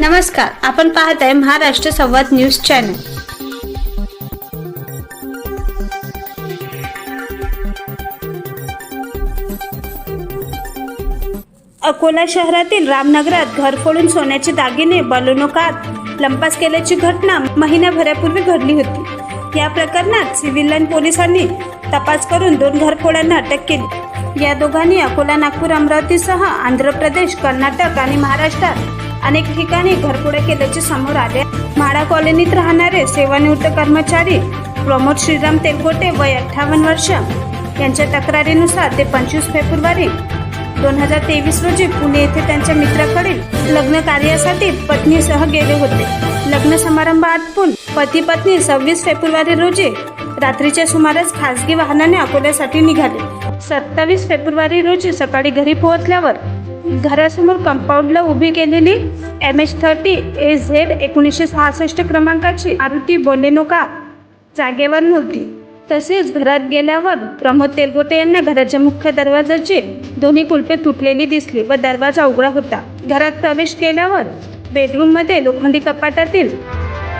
नमस्कार आपण पाहत आहे महाराष्ट्र संवाद न्यूज चॅनल. अकोला शहरातील रामनगरात घर फोडून सोन्याचे दागिने बलुनोकात लंपास केल्याची घटना महिन्याभरापूर्वी घडली होती. या प्रकरणात सिव्हिल लाईन पोलिसांनी तपास करून दोन घरफोड्यांना अटक केली. या दोघांनी अकोला नागपूर अमरावतीसह आंध्र प्रदेश कर्नाटक आणि महाराष्ट्रात अनेक ठिकाणी घरफोड्या केल्याचे समोर आले. म्हाडा कॉलनीत राहणारे सेवानिवृत्त कर्मचारी प्रमोद श्रीराम तेलगोटे वय अठ्ठावन्न वर्ष. यांच्या तक्रारीनुसार ते पंचवीस फेब्रुवारी दोन हजार तेवीस रोजी पुणे येथे त्यांच्या मित्राकडे लग्न कार्यासाठी पत्नीसह गेले होते. लग्न समारंभ आटपून पती पत्नी सव्वीस फेब्रुवारी रोजी रात्रीच्या सुमारास खासगी वाहनाने अकोल्यासाठी निघाले. सत्तावीस फेब्रुवारी रोजी सकाळी घरी पोहोचल्यावर घरासमोर कंपाऊंडला उभी केलेली M H thirty A Z एकोणीसशे सहासष्ट क्रमांकाची आरुती बोलेनो जागेवर नव्हती. तसेच घरात गेल्यावर प्रमोद तेलगोटे यांना घराच्या मुख्य दरवाजाची दोन्ही कुलपे तुटलेली दिसली व दरवाजा उघडा होता. घरात प्रवेश केल्यावर बेडरूममध्ये लोखंडी कपाटातील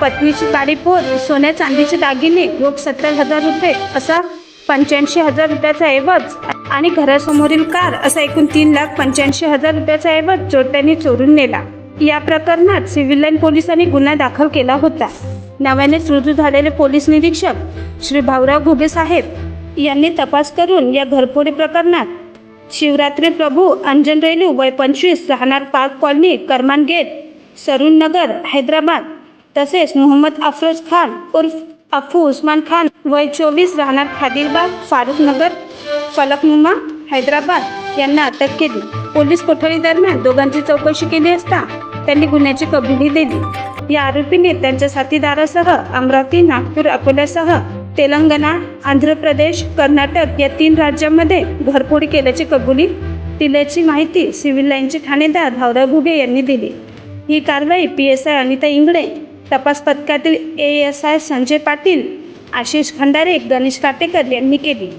पत्नीची काळी पोर सोन्या चांदीचे दागिने रोख सत्तर हजार रुपये असा पंच्याऐंशी हजार रुपयाचा ऐवज आणि घरासमोरील कार असा एकूण तीन लाख पंच्याऐंशी हजार रुपयाचा ऐवज चोरट्यांनी चोरून नेला. या प्रकरणात सिव्हिल लाईन पोलिसांनी गुन्हा दाखल केला होता. नव्याने रुजू झालेले पोलीस निरीक्षक श्री भाऊराव घुगे साहेब यांनी तपास करून या घरफोडी प्रकरणात शिवरात्री प्रभू अंजन रेलू वय पंचवीस राहणार पार्क कॉलनी करमान गेट सरून नगर हैदराबाद तसेच मोहम्मद अफरोज खान उर्फ अफू उस्मान खान वय चोवीस राहणार खादिलबाग फारुख नगर फलकनुमा हैदराबाद यांना अटक केली. पोलीस कोठडी दरम्यान दोघांची चौकशी केली असता त्यांनी गुन्ह्याची कबुली दिली. या आरोपीने त्यांच्या साथीदारासह अमरावती नागपूर अकोल्यासह तेलंगणा आंध्र प्रदेश कर्नाटक या तीन राज्यांमध्ये घरफोड केल्याची कबुली दिल्याची माहिती सिव्हिल लाईनचे ठाणेदार भावराव घुगे यांनी दिली. ही कारवाई P S I Anita Ingale तपास पथकातील A S I Sanjay Patil Ashish Khandare Ganesh Katekar यांनी केली.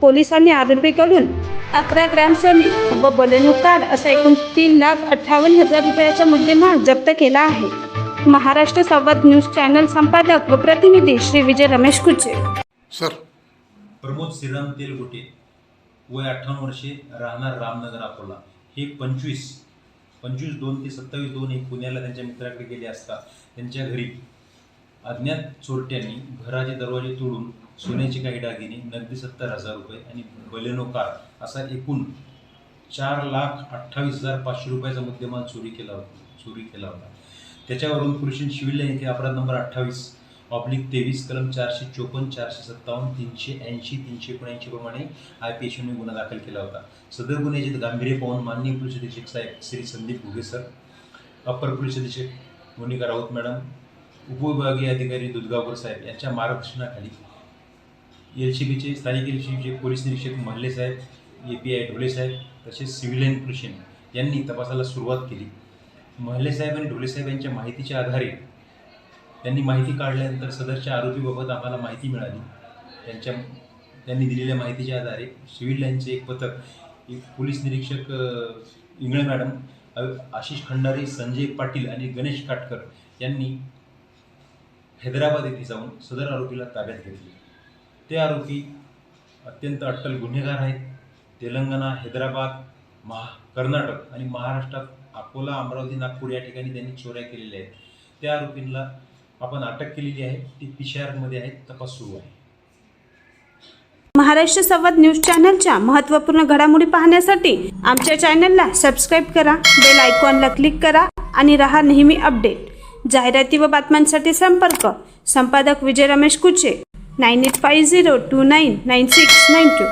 पोलिसांनी आरोपीकडून अकरा ग्रॅम सोने व बलेनो कार असा एकूण तीन लाख अठ्ठावन्न हजार रुपयाचा मुद्देमाल जप्त केला आहे. महाराष्ट्र संवाद न्यूज चॅनल संपादक व प्रतिनिधी श्री विजय रमेश कुचे. सर. प्रमोद श्रीराम तेलगोटे वय अठ्ठावन्न वर्षे राहणार रामनगर अकोला. हे पंचवीस पंचवीस दोन ते सत्तावीस दोन हे पुण्याला त्यांच्या मित्राकडे गेले असता त्यांच्या घरी अज्ञात चोरट्यांनी घराचे दरवाजे तोडून सोन्याची काही दागिने नगदी सत्तर हजार रुपये आणि बलेनो कार असा एकूण चार लाख अठ्ठावीस हजार पाचशे रुपयाचा मुद्देमाल चोरी केला होता चोरी केला होता. त्याच्यावरून पुरुषन शिविल येथे अपराध नंबर अठ्ठावीस ऑब्लिक तेवीस कलम चारशे चोपन्न चारशे सत्तावन्न तीनशे ऐंशी तीनशे एकोणऐंशी प्रमाणे आय पी एसने गुन्हा दाखल केला होता. सदर गुन्ह्याचे गांभीर्य पाहून माननीय पोलीस अधीक्षक साहेब Shri Sandeep Ghuge sir upper police अधीक्षक मोनिका राऊत मॅडम उपविभागीय अधिकारी दुधगावकर साहेब यांच्या मार्गदर्शनाखाली एल सी बीचे स्थानिक एल सी बीचे पोलीस निरीक्षक महल्ले साहेब ए पी आय ढोले साहेब तसेच सिव्हिलियन लाईन यांनी तपासाला सुरुवात केली. महल्ले साहेब आणि ढोले साहेब यांच्या माहितीच्या आधारे त्यांनी माहिती काढल्यानंतर सदरच्या आरोपीबाबत आम्हाला माहिती मिळाली. त्यांच्या त्यांनी दिलेल्या माहितीच्या आधारे सिव्हिल लाईनचे एक पथक एक पोलीस निरीक्षक इंगळे मॅडम आशिष खंडारे संजय पाटील आणि गणेश काटकर यांनी हैदराबाद येथे जाऊन सदर आरोपीला ताब्यात घेतले. ते आरोपी अत्यंत अट्टल गुन्हेगार आहेत. तेलंगणा हैदराबाद महा कर्नाटक आणि महाराष्ट्रात अकोला अमरावती नागपूर या ठिकाणी त्यांनी चोऱ्या केलेल्या आहेत. त्या आरोपींना आपण अटक केलेली आहे. ती पिशारमध्ये आहेत तपास सुरू आहे. महाराष्ट्र संवाद न्यूज चॅनलच्या महत्त्वपूर्ण घडामोडी पाहण्यासाठी आमच्या चॅनलला सबस्क्राईब करा बेल आयकॉनला क्लिक करा आणि रहा नेहमी अपडेट. जाहिराती व बातम्यांसाठी संपर्क संपादक विजय Ramesh Kuche. nine eight five zero two nine nine six nine two.